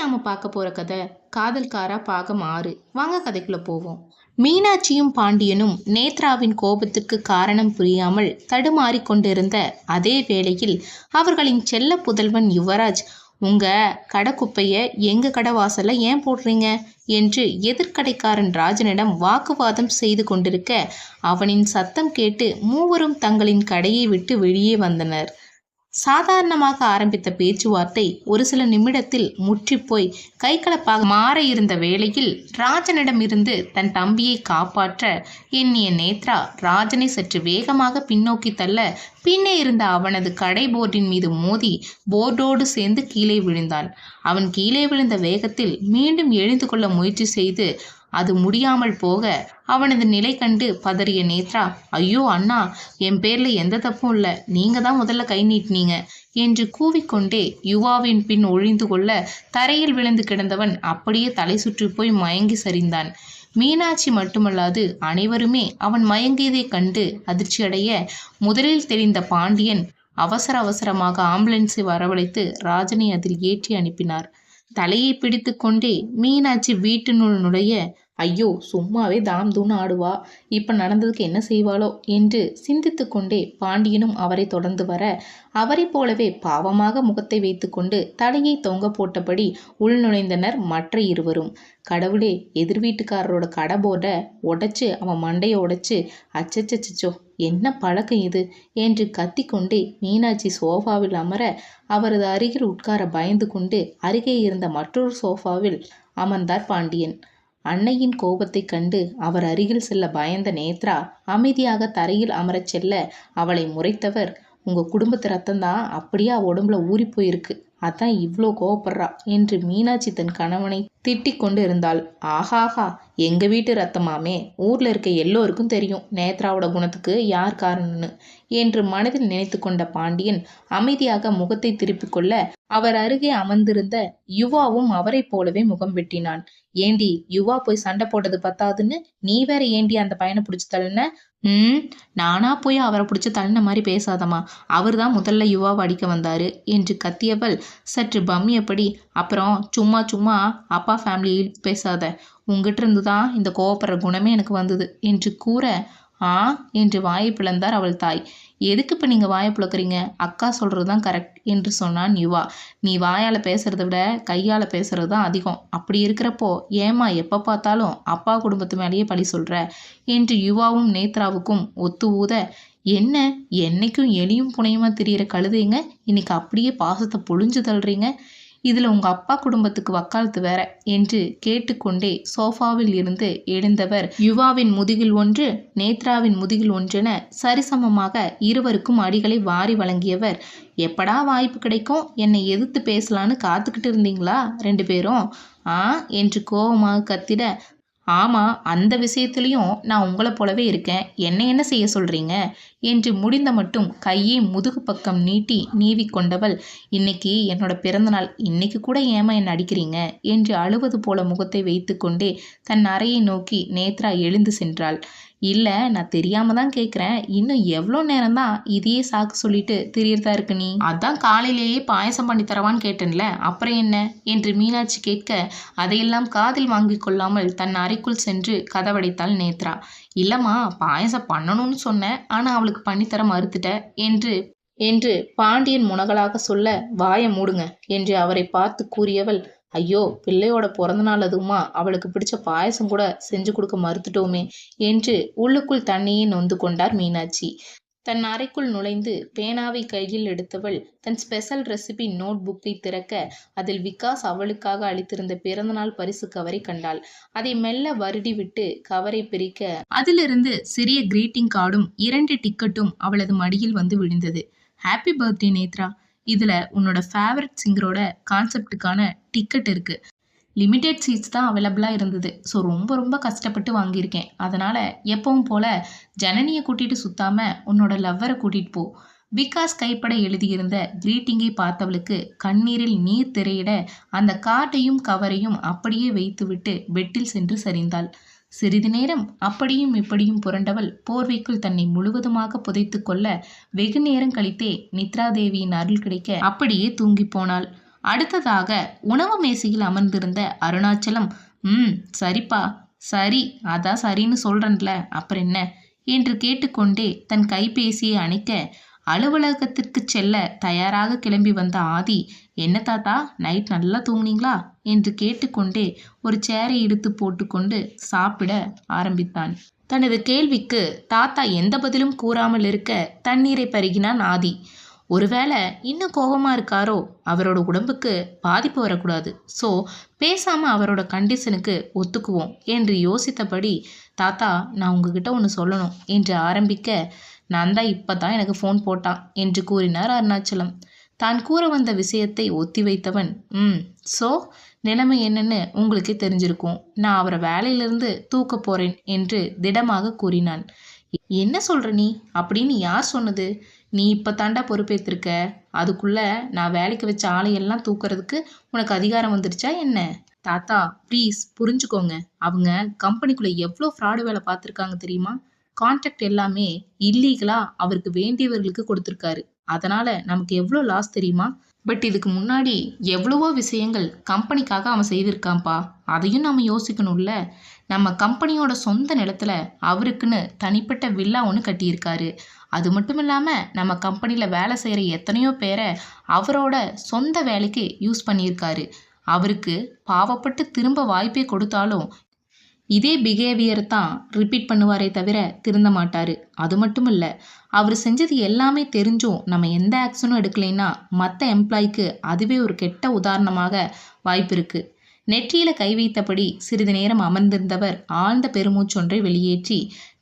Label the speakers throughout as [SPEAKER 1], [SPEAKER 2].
[SPEAKER 1] நாம பார்க்க போற கதை காதல்காரா பாகம் ஆறு. வாங்க கதைக்குள்ள போவோம். மீனாட்சியும் பாண்டியனும் நேத்ராவின் கோபத்துக்கு காரணம் புரியாமல் தடுமாறி கொண்டிருந்த அதே வேளையில் அவர்களின் செல்ல புதல்வன் யுவராஜ் உங்க கடை எங்கள் எங்க கடை வாசல்ல ஏன் போடுறீங்க? என்று எதிர்க்கடைக்காரன் ராஜனிடம் வாக்குவாதம் செய்து கொண்டிருக்க அவனின் சத்தம் கேட்டு மூவரும் தங்களின் கடையை விட்டு வெளியே வந்தனர். சாதாரணமாக ஆரம்பித்த பேச்சுவார்த்தை ஒரு சில நிமிடத்தில் முற்றிப்போய் கைகலப்பாக மாற இருந்த வேளையில் ராஜனிடமிருந்து தன் தம்பியை காப்பாற்ற எண்ணிய நேத்ரா ராஜனை சற்று வேகமாக பின்னோக்கி தள்ள பின்னே இருந்த அவனது கடை போர்டின் மீது மோதி போர்டோடு சேர்ந்து கீழே விழுந்தான். அவன் கீழே விழுந்த வேகத்தில் மீண்டும் எழுந்து கொள்ள முயற்சி செய்து அது முடியாமல் போக அவனது நிலை கண்டு பதறிய நேத்ரா ஐயோ அண்ணா என் பேர்ல எந்த தப்பும் இல்லை. நீங்க தான் முதல்ல கை நீட்டினீங்க என்று கூவிக்கொண்டே யுவாவின் பின் ஒழிந்து கொள்ள தரையில் விழுந்து கிடந்தவன் அப்படியே தலை சுற்றி போய் மயங்கி சரிந்தான். மீனாட்சி மட்டுமல்லாது அனைவருமே அவன் மயங்கியதைக் கண்டு அதிர்ச்சியடைய முதலில் தெரிந்த பாண்டியன் அவசர அவசரமாக ஆம்புலன்ஸை வரவழைத்து ராஜனை அதில் ஏற்றி அனுப்பினார். தலையை பிடித்து கொண்டே மீனாட்சி வீட்டினுள் நுழைய ஐயோ சும்மாவே தாம் தூண் ஆடுவா. இப்ப நடந்ததுக்கு என்ன செய்வாளோ என்று சிந்தித்து கொண்டே பாண்டியனும் அவரை தொடர்ந்து வர அவரைப் போலவே பாவமாக முகத்தை வைத்துக்கொண்டு தலையை தொங்க போட்டபடி உள்நுழைந்தனர் மற்ற இருவரும். கடவுளே எதிர் வீட்டுக்காரரோட கடை போர்டை உடைச்சு அவன் மண்டையை உடைச்சு அச்சச்சச்சோ என்ன பழக்கம் இது என்று கத்திக்கொண்டே மீனாட்சி சோஃபாவில் அமர அவரது அருகில் உட்கார பயந்து கொண்டு அருகே இருந்த மற்றொரு சோஃபாவில் அமர்ந்தார் பாண்டியன். அன்னையின் கோபத்தைக் கண்டு அவர் அருகில் செல்ல பயந்த நேத்ரா அமைதியாக தரையில் அமரச் செல்ல அவளை முறைத்தவர் உங்க குடும்பத்து ரத்தம்தான் அப்படியே உடம்புல ஊறி போயிருக்கு. அதான் இவ்வளோ கோவப்படுறா என்று மீனாட்சி தன் கணவனை திட்டிக் கொண்டு இருந்தாள் ஆஹாஹா எங்க வீட்டு ரத்தமாமே. ஊர்ல இருக்க எல்லோருக்கும் தெரியும் நேத்ராவோட குணத்துக்கு யார் காரணம்னு என்று மனதில் நினைத்து கொண்ட பாண்டியன் அமைதியாக முகத்தை திருப்பிக் கொள்ள அவர் அருகே அமர்ந்திருந்த யுவாவும் அவரை போலவே முகம் வெட்டினான். ஏண்டி யுவா போய் சண்டை போட்டது பத்தாதுன்னு நீ வேற ஏண்டி அந்த பையனை பிடிச்சி தள்ளின? ம் நானா போய் அவரை பிடிச்சி தள்ளின மாதிரி பேசாதம்மா. அவர் தான் முதல்ல யுவாவை அடிக்க வந்தாரு என்று கத்தியவள் சற்று பம்மியபடி அப்புறம் சும்மா சும்மா அப்பா ஃபேமிலி பேசாத. உங்ககிட்ட இருந்து தான் இந்த கோவப்படுற குணமே எனக்கு வந்தது என்று கூற ஆ? என்று வாயை பிளந்தார் அவள் தாய். எதுக்கு இப்போ நீங்கள் வாயை பிளக்குறீங்க அக்கா சொல்கிறது தான் கரெக்ட் என்று சொன்னான் யுவா. நீ வாயால் பேசுகிறத விட கையால் பேசுகிறது தான் அதிகம். அப்படி இருக்கிறப்போ ஏமா எப்போ பார்த்தாலும் அப்பா குடும்பத்து மேலேயே பழி சொல்கிற என்று யுவாவும் நேத்ராவுக்கும் ஒத்து ஊத என்ன? என்னைக்கும் எலியும் புனையுமா திரியிற கழுதைங்க? இன்னைக்கு அப்படியே பாசத்தை பொழிஞ்சு தள்ளுறீங்க? இதில் உங்கள் அப்பா குடும்பத்துக்கு வக்காலத்து வேற என்று கேட்டுக்கொண்டே சோஃபாவில் இருந்து எழுந்தவர். யுவாவின் முதுகில் ஒன்று நேத்ராவின் முதுகில் ஒன்றென சரிசமமாக இருவருக்கும் அடிகளை வாரி வழங்கியவர். எப்படா வாய்ப்பு கிடைக்கும்? என்னை எதிர்த்து பேசலான்னு காத்துக்கிட்டு இருந்தீங்களா? ரெண்டு பேரும்? ஆ என்று கோபமாக கத்திட ஆமாம் அந்த விஷயத்துலேயும் நான் உங்களை போலவே இருக்கேன். என்ன என்ன செய்ய சொல்கிறீங்க என்று முடிந்த மட்டும் கையை முதுகு பக்கம் நீட்டி நீவி கொண்டவள் இன்னைக்கு என்னோட பிறந்தநாள் இன்னைக்கு கூட ஏமா என்னை அடிக்கிறீங்க? என்று அழுவது போல முகத்தை வைத்துக்கொண்டே தன் அறையை நோக்கி நேத்ரா எழுந்து சென்றாள். இல்லை நான் தெரியாம தான் கேட்குறேன் இன்னும் எவ்வளோ நேரம் தான் இதையே சாக்கு சொல்லிட்டு திரியறதா இருக்கு நீ? அதான் காலையிலேயே பாயசம் பண்ணி தரவான்னு கேட்டேன்ல. அப்புறம் என்ன? என்று மீனாட்சி கேட்க அதையெல்லாம் காதில் வாங்கி கொள்ளாமல் தன் அறைக்குள் சென்று கதவடைத்தாள் நேத்ரா. இல்லைம்மா பாயசம் பண்ணணும்னு சொன்னேன் ஆனால் அவளுக்கு பண்ணித்தர மறுத்துட்ட. என்று என்று பாண்டியன் முனகலாக சொல்ல வாயை மூடுங்க என்று அவரை பார்த்து கூறியவள் ஐயோ பிள்ளையோட பிறந்த நாள் அதுவுமா? அவளுக்கு பிடிச்ச பாயசம் கூட செஞ்சு கொடுக்க மறுத்துட்டோமே என்று உள்ளுக்குள் தன்னையே நொந்து கொண்டார் மீனாட்சி. தன் அறைக்குள் நுழைந்து பேனாவை கையில் எடுத்தவள் தன் ஸ்பெஷல் ரெசிபி நோட் புக்கை திறக்க அதில் விகாஸ் அவளுக்காக அளித்திருந்த பிறந்தநாள் பரிசு கவரை கண்டாள். அதை மெல்ல வருடி விட்டு கவரை பிரிக்க அதிலிருந்து சிறிய கிரீட்டிங் கார்டும் இரண்டு டிக்கெட்டும் அவளது மடியில் வந்து விழுந்தது. Happy birthday Nethra. இதில் உன்னோட ஃபேவரட் சிங்கரோட கான்செப்டுக்கான டிக்கெட் இருக்குது லிமிடெட் சீட்ஸ் தான் அவைலபிளாக இருந்தது. ஸோ ரொம்ப ரொம்ப கஷ்டப்பட்டு வாங்கியிருக்கேன். அதனால் எப்பவும் போல் ஜனனியை கூட்டிகிட்டு சுற்றாமல் உன்னோட லவ்வரை கூட்டிகிட்டு போ. விகாஸ் கைப்பட எழுதியிருந்த கிரீட்டிங்கை பார்த்தவளுக்கு கண்ணீரில் நீர் திரையிட அந்த கார்டையும் கவரையும் அப்படியே வைத்துவிட்டு பெட்டில் சென்று சரிந்தாள். சிறிது நேரம் அப்படியும் இப்படியும் புரண்டவள் போர்வைக்குள் தன்னை முழுவதுமாக புதைத்து கொள்ள வெகு நேரம் கழித்தே நித்ராதேவியின் அருள் கிடைக்க அப்படியே தூங்கி போனாள். அடுத்ததாக உணவு மேசையில் அமர்ந்திருந்த அருணாச்சலம் ம் சரிப்பா சரி அதான் சரின்னு சொல்றேன்ல அப்புறம் என்ன? என்று கேட்டுக்கொண்டே தன் கைபேசியை அணைக்க அலுவலகத்திற்கு செல்ல தயாராக கிளம்பி வந்த ஆதி என்ன தாத்தா நைட் நல்லா தூங்குனீங்களா? என்று கேட்டுக்கொண்டே ஒரு சேரை இழுத்து போட்டுக்கொண்டு சாப்பிட ஆரம்பித்தான். தனது கேள்விக்கு தாத்தா எந்த பதிலும் கூறாமல் இருக்க தண்ணீரை பருகினான் ஆதி. ஒருவேளை இன்னும் கோபமாக இருக்காரோ? அவரோட உடம்புக்கு பாதிப்பு வரக்கூடாது. ஸோ பேசாமல் அவரோட கண்டிஷனுக்கு ஒத்துக்குவோம் என்று யோசித்தபடி தாத்தா நான் உங்ககிட்ட ஒன்று சொல்லணும் என்று ஆரம்பிக்க நான் தான் இப்போ தான் எனக்கு ஃபோன் போட்டான் என்று கூறினார் அருணாச்சலம். தான் கூற வந்த விஷயத்தை ஒத்தி வைத்தவன் ம் ஸோ நிலைமை என்னன்னு உங்களுக்கே தெரிஞ்சிருக்கும். நான் அவரை வேலையிலிருந்து தூக்க போகிறேன் என்று திடமாக கூறினான். என்ன சொல்கிற நீ? அப்படின்னு யார் சொன்னது? நீ இப்போ தாண்டா பொறுப்பேற்றிருக்க அதுக்குள்ள நான் வேலைக்கு வச்ச ஆளையெல்லாம் தூக்குறதுக்கு உனக்கு அதிகாரம் வந்துருச்சா என்ன? தாத்தா ப்ளீஸ் புரிஞ்சுக்கோங்க. அவங்க கம்பெனிக்குள்ளே எவ்வளோ ஃப்ராடு வேலை பார்த்துருக்காங்க தெரியுமா? கான்ட்ராக்ட் எல்லாமே இல்லீகலாக அவருக்கு வேண்டியவர்களுக்கு கொடுத்துருக்காரு. அதனால நமக்கு எவ்வளோ லாஸ் தெரியுமா? பட் இதுக்கு முன்னாடி எவ்வளவோ விஷயங்கள் கம்பெனிக்காக அவன் செய்திருக்கான்ப்பா. அதையும் நம்ம யோசிக்கணும்ல. நம்ம கம்பெனியோட சொந்த நிலத்துல அவருக்குன்னு தனிப்பட்ட வில்லா ஒன்று கட்டியிருக்காரு. அது மட்டும் இல்லாமல் நம்ம கம்பெனியில் வேலை செய்கிற எத்தனையோ பேரை அவரோட சொந்த வேலைக்கு யூஸ் பண்ணியிருக்காரு. அவருக்கு பாவப்பட்டு திரும்ப வாய்ப்பே கொடுத்தாலும் இதே பிஹேவியர் தான் ரிப்பீட் பண்ணுவாரே தவிர திருந்த மாட்டார். அது மட்டும் இல்லை அவர் செஞ்சது எல்லாமே தெரிஞ்சும் நம்ம எந்த ஆக்ஷனும் எடுக்கலைன்னா மற்ற எம்ப்ளாய்க்கு அதுவே ஒரு கெட்ட உதாரணமாக வாய்ப்பு இருக்குது நெற்றியில் கை வைத்தபடி சிறிது நேரம் அமர்ந்திருந்தவர் ஆழ்ந்த பெருமூச்சொன்றை வெளியேற்றி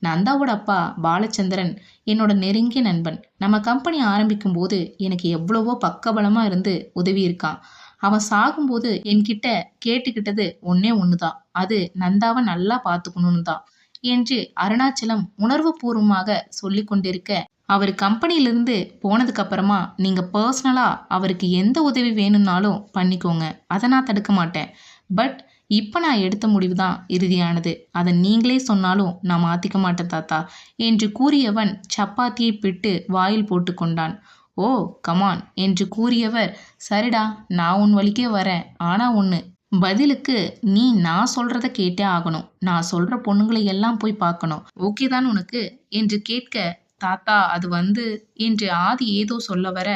[SPEAKER 1] நந்தாவோட அப்பா பாலச்சந்திரன் என்னோட நெருங்கிய நண்பன். நம்ம கம்பெனி ஆரம்பிக்கும் போது எனக்கு எவ்வளவோ பக்கபலமாக இருந்து உதவி இருக்கான் அவன் சாகும்போது என்கிட்ட கேட்டுக்கிட்டது ஒன்னே ஒன்றுதான் அது நந்தாவை நல்லா பார்த்துக்கணும்னு தான் என்று அருணாச்சலம் உணர்வு பூர்வமாக சொல்லி கொண்டிருக்க அவர் கம்பெனியிலிருந்து போனதுக்கு அப்புறமா நீங்க பர்சனலா அவருக்கு எந்த உதவி வேணும்னாலும் பண்ணிக்கோங்க. அதை நான் தடுக்க மாட்டேன். பட் இப்போ நான் எடுத்த முடிவு தான் இறுதியானது. அதை நீங்களே சொன்னாலும் நான் மாற்றிக்க மாட்டேன் தாத்தா என்று கூறியவன் சப்பாத்தியை பிட்டு வாயில் போட்டு கொண்டான். ஓ கமான் என்று கூறியவர் சரிடா நான் உன் வழிக்கே வரேன் ஆனால் ஒன்று பதிலுக்கு நீ நான் சொல்கிறத கேட்டே ஆகணும் நான் சொல்கிற பொண்ணுங்களை எல்லாம் போய் பார்க்கணும் ஓகே தான் உனக்கு என்று கேட்க தாத்தா அது வந்து என்று ஆதி ஏதோ சொல்ல வர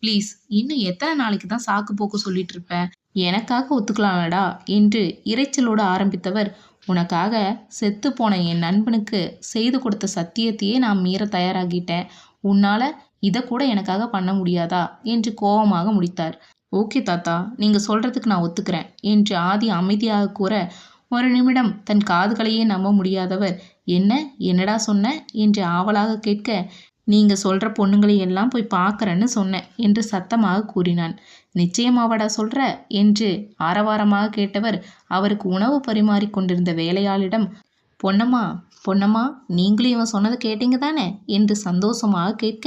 [SPEAKER 1] ப்ளீஸ் இன்னும் எத்தனை நாளைக்கு தான் சாக்கு போக்கு சொல்லிட்டு இருப்ப எனக்காக ஒத்துக்கலாம்லடா என்று இறைச்சலோடு ஆரம்பித்தவர் உனக்காக செத்து போன என் நண்பனுக்கு செய்து கொடுத்த சத்தியத்தையே நான் மீற தயாராகிட்டேன் உன்னால இதை கூட எனக்காக பண்ண முடியாதா? என்று கோபமாக முடித்தார். ஓகே தாத்தா நீங்கள் சொல்கிறதுக்கு நான் ஒத்துக்கிறேன் என்று ஆதி அமைதியாக கூற ஒரு நிமிடம் தன் காதுகளையே நம்ப முடியாதவர். என்ன? என்னடா சொன்ன? என்று ஆவலாக கேட்க நீங்கள் சொல்கிற பொண்ணுங்களை எல்லாம் போய் பார்க்குறேன்னு சொன்னேன் என்று சத்தமாக கூறினான். நிச்சயமாவடா சொல்கிற என்று ஆரவாரமாக கேட்டவர் அவருக்கு உணவு பரிமாறிக் கொண்டிருந்த வேலையாளிடம் பொன்னம்மா பொன்னம்மா நீங்களும் இவன் சொன்னதை கேட்டீங்க தானே? என்று சந்தோஷமாக கேட்க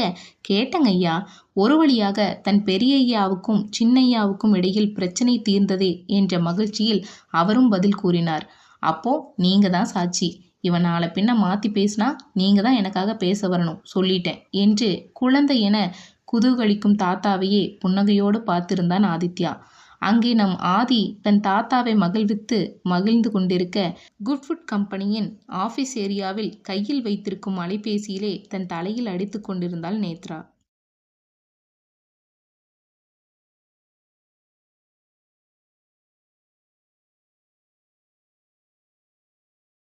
[SPEAKER 1] கேட்டங்க ஐயா. ஒரு வழியாக தன் பெரிய ஐயாவுக்கும் சின்னையாவுக்கும் இடையில் பிரச்சனை தீர்ந்ததே என்ற மகிழ்ச்சியில் அவரும் பதில் கூறினார். அப்போ நீங்க தான் சாட்சி. இவன் நாளை பின்ன மாற்றி பேசினா நீங்கள் தான் எனக்காக பேச வரணும் சொல்லிட்டேன் என்று குழந்தை என குதூகலிக்கும் தாத்தாவையே புன்னகையோடு பார்த்திருந்தான் ஆதித்யா. அங்கே நம் ஆதி தன் தாத்தாவை மகிழ்வித்து மகிழ்ந்து கொண்டிருக்க குட்ஃபுட் கம்பெனியின் ஆஃபீஸ் ஏரியாவில் கையில் வைத்திருக்கும் அலைபேசியிலே தன் தலையில் அடித்து கொண்டிருந்தாள் நேத்ரா.